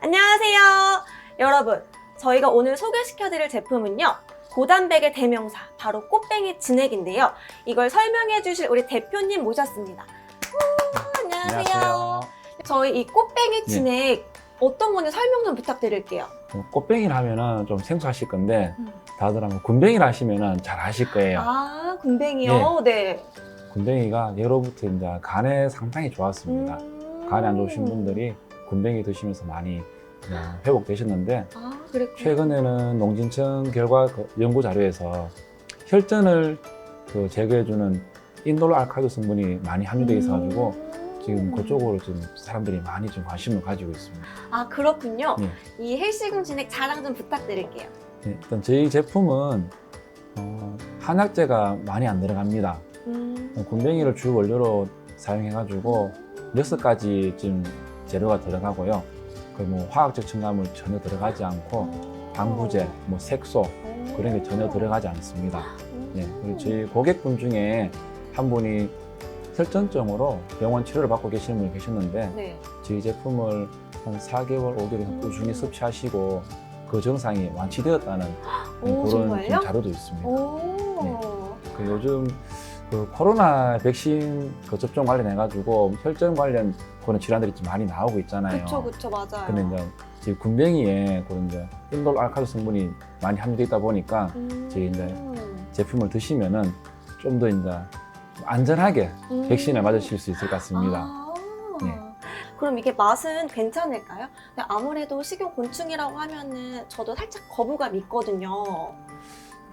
안녕하세요. 여러분, 저희가 오늘 소개시켜드릴 제품은요. 고단백의 대명사, 바로 꽃뱅이 진액인데요. 이걸 설명해 주실 우리 대표님 모셨습니다. 우, 안녕하세요. 저희 이 꽃뱅이 진액 어떤 건지 설명 좀 부탁드릴게요. 어, 꽃뱅이를 하면은 좀 생소하실 건데 음. 다들 아마 군뱅이를 하시면은 잘 아실 거예요. 아, 군뱅이요? 네. 군뱅이가 예로부터 이제 간에 상당히 좋았습니다. 음. 간에 안 좋으신 분들이 군뱅이 드시면서 많이 회복되셨는데 아. 최근에는 농진청 결과 그 연구 자료에서 혈전을 그 제거해주는 인돌 알카드 성분이 많이 함유되어 있어가지고 음. 지금 그쪽으로 좀 사람들이 많이 좀 관심을 가지고 있습니다. 아, 그렇군요. 네. 이 헬시금 진액 자랑 좀 부탁드릴게요. 네, 일단 저희 제품은 어, 한약재가 많이 안 들어갑니다. 음. 군뱅이를 주 원료로 사용해가지고 여섯 가지 좀 재료가 들어가고요. 그 뭐 화학적 첨가물 전혀 들어가지 않고 방부제, 뭐 색소 그런 게 전혀 들어가지 않습니다. 네, 그리고 저희 고객분 중에 한 분이 혈전증으로 병원 치료를 받고 계시는 분이 계셨는데 네. 저희 제품을 한 4개월, 5개월 이상 꾸준히 섭취하시고 그 증상이 완치되었다는 오, 그런 정말요? 자료도 있습니다. 오. 그 요즘 그 코로나 백신 그 접종 관련해가지고 혈전 관련 그런 질환들이 좀 많이 나오고 있잖아요. 그쵸, 그쵸, 맞아요. 근데 이제 지금 군뱅이에 그런 이제 인돌 알칼리 성분이 많이 함유되어 있다 보니까 음. 저희 이제 제품을 드시면은 좀 더 이제 안전하게 음. 백신을 맞으실 수 있을 것 같습니다. 아. 네. 그럼 이게 맛은 괜찮을까요? 근데 아무래도 식용 곤충이라고 하면은 저도 살짝 거부감이 있거든요.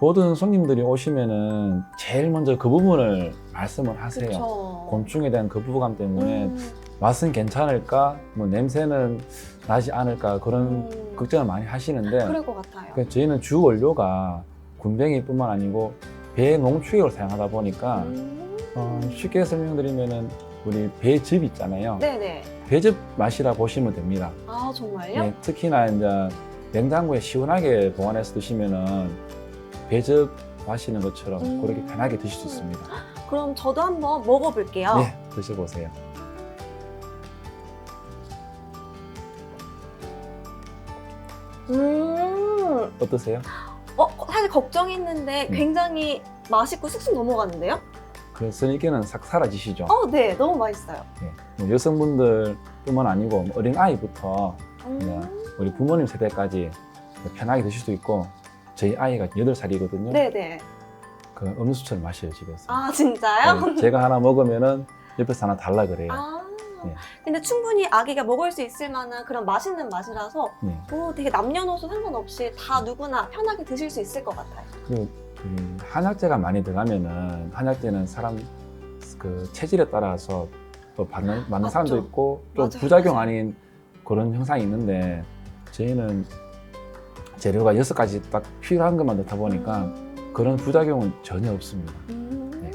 모든 손님들이 오시면은 제일 먼저 그 부분을 말씀을 하세요. 그쵸. 곤충에 대한 그 거부감 때문에 음. 맛은 괜찮을까, 뭐 냄새는 나지 않을까 그런 음. 걱정을 많이 하시는데 그럴 것 같아요. 그 저희는 주 원료가 군뱅이뿐만 아니고 배 농축액을 사용하다 보니까 음. 어, 쉽게 설명드리면은 우리 배즙 있잖아요. 네네. 배즙 맛이라 보시면 됩니다. 아, 정말요? 네, 특히나 이제 냉장고에 시원하게 보관해서 드시면은 배즙 마시는 것처럼 음. 그렇게 편하게 드실 수 있습니다. 그럼 저도 한번 먹어볼게요. 네, 드셔보세요. 음. 어떠세요? 어, 사실 걱정했는데 음. 굉장히 맛있고 쑥쑥 넘어가는데요? 그 선입견은 싹 사라지시죠? 어, 네. 너무 맛있어요. 네. 뭐 여성분들뿐만 아니고 어린 아이부터 음. 네. 우리 부모님 세대까지 편하게 드실 수 있고 저희 아이가 8살이거든요. 네네. 그 음료수처럼 마셔요 집에서. 아, 진짜요? 네, 제가 하나 먹으면은 옆에서 하나 달라 그래요. 아. 네. 근데 충분히 아기가 먹을 수 있을 만한 그런 맛있는 맛이라서 네. 오, 되게 남녀노소 상관없이 다 누구나 편하게 드실 수 있을 것 같아요. 그리고 음, 한약재가 많이 들어가면은 한약재는 사람 그 체질에 따라서 또 받는, 맞는 맞죠. 사람도 있고 또 맞아요, 부작용 맞아요. 아닌 그런 현상이 있는데 저희는 재료가 여섯 가지 딱 필요한 것만 넣다 보니까 음. 그런 부작용은 전혀 없습니다. 음. 네.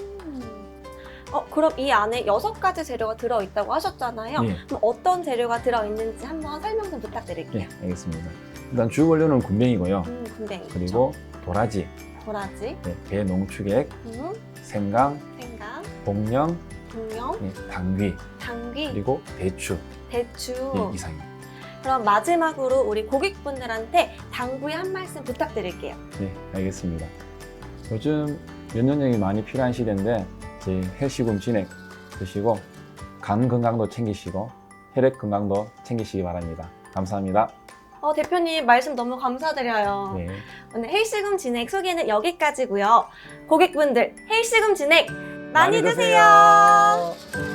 어, 그럼 이 안에 여섯 가지 재료가 들어있다고 하셨잖아요. 네. 그럼 어떤 재료가 들어있는지 한번 설명 좀 부탁드릴게요. 네, 알겠습니다. 일단 주 원료는 군뱅이고요. 음, 군뱅이. 그리고 도라지, 도라지, 네, 배 농축액, 음, 생강, 생강, 복령, 동령, 네, 당귀, 당귀, 그리고 대추 대추. 네, 이상입니다. 그럼 마지막으로 우리 고객분들한테 당부의 한 말씀 부탁드릴게요. 네, 알겠습니다. 요즘 면역력이 많이 필요한 시대인데 저희 헬시군 진액 드시고 간 건강도 챙기시고 혈액 건강도 챙기시기 바랍니다. 감사합니다. 어, 대표님 말씀 너무 감사드려요. 네. 오늘 헬스금 진액 소개는 여기까지고요. 고객분들 헬스금 진액 많이, 많이 드세요. 드세요.